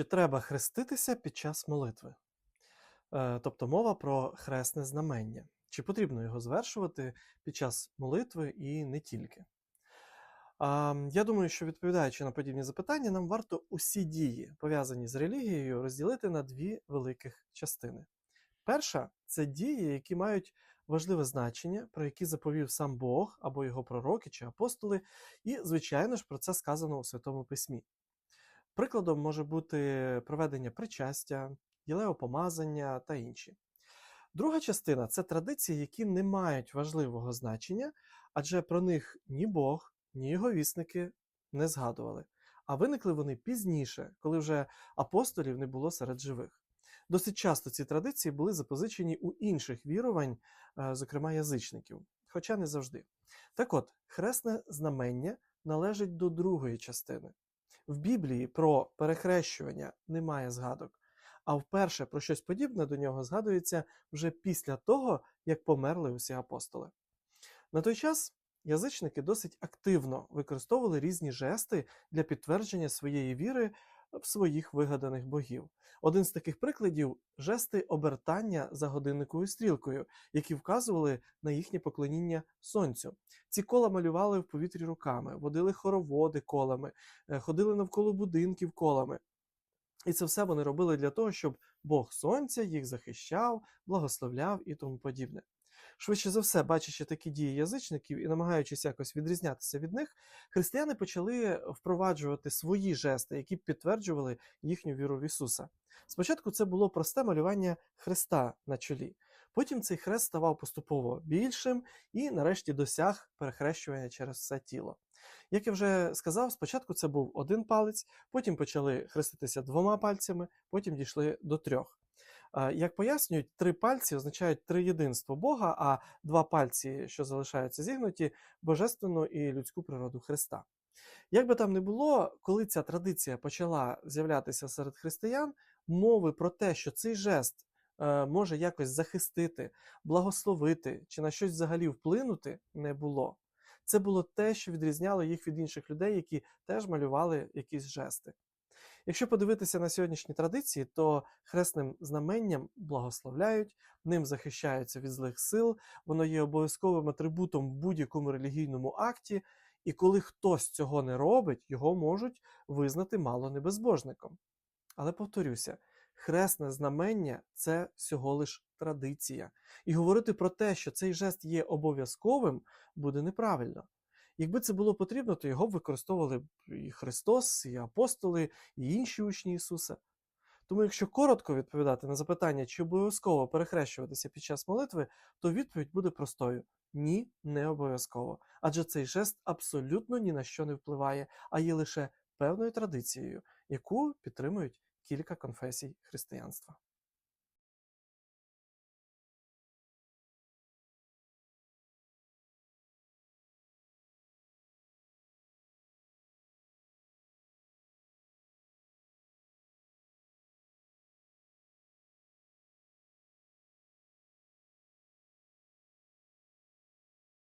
Чи треба хреститися під час молитви? Е, Тобто мова про хресне знамення. Чи потрібно його звершувати під час молитви і не тільки? Я думаю, що відповідаючи на подібні запитання, нам варто усі дії, пов'язані з релігією, розділити на дві великих частини. Перша це дії, які мають важливе значення, про які заповів сам Бог або його пророки чи апостоли, і, звичайно ж, про це сказано у Святому Письмі. Прикладом може бути проведення причастя, єлеопомазання та інші. Друга частина це традиції, які не мають важливого значення, адже про них ні Бог, ні його вісники не згадували. А виникли вони пізніше, коли вже апостолів не було серед живих. Досить часто ці традиції були запозичені у інших вірувань, е, зокрема язичників, хоча не завжди. Так от, хресне знамення належить до другої частини. В Біблії про перехрещування немає згадок, а вперше про щось подібне до нього згадується вже після того, як померли усі апостоли. На той час язичники досить активно використовували різні жести для підтвердження своєї віри в своїх вигаданих богів. Один з таких прикладів жести обертання за годинниковою стрілкою, які вказували на їхнє поклоніння сонцю. Ці кола малювали в повітрі руками, водили хороводи колами, е, ходили навколо будинків колами. І це все вони робили для того, щоб Бог Сонця їх захищав, благословляв і тому подібне. Швидше за все, бачачи такі дії язичників і намагаючись якось відрізнятися від них, християни почали впроваджувати свої жести, які підтверджували їхню віру в Ісуса. Спочатку це було просте малювання хреста на чолі. Потім цей хрест ставав поступово більшим і, нарешті, досяг перехрещування через все тіло. Як я вже сказав, спочатку це був один палець, потім почали хреститися двома пальцями, потім дійшли до трьох. Як пояснюють, три пальці означають триєдинство Бога, а два пальці, що залишаються зігнуті, божественну і людську природу Христа. Як би там не було, коли ця традиція почала з'являтися серед християн, мови про те, що цей жест е, може якось захистити, благословити чи на щось взагалі вплинути, не було. Це було те, що відрізняло їх від інших людей, які теж малювали якісь жести. Якщо подивитися на сьогоднішні традиції, то хресним знаменням благословляють, ним захищаються від злих сил, воно є обов'язковим атрибутом в будь-якому релігійному акті, і коли хтось цього не робить, його можуть визнати мало небезбожником. Але повторюся, хресне знамення це всього лиш традиція. І говорити про те, що цей жест є обов'язковим, буде неправильно. Якби це було потрібно, то його б використовували і Христос, і апостоли, і інші учні Ісуса. Тому, якщо коротко відповідати на запитання, чи обов'язково перехрещуватися під час молитви, то відповідь буде простою: ні, не обов'язково. Адже цей жест абсолютно ні на що не впливає, а є лише певною традицією, яку підтримують кілька конфесій християнства.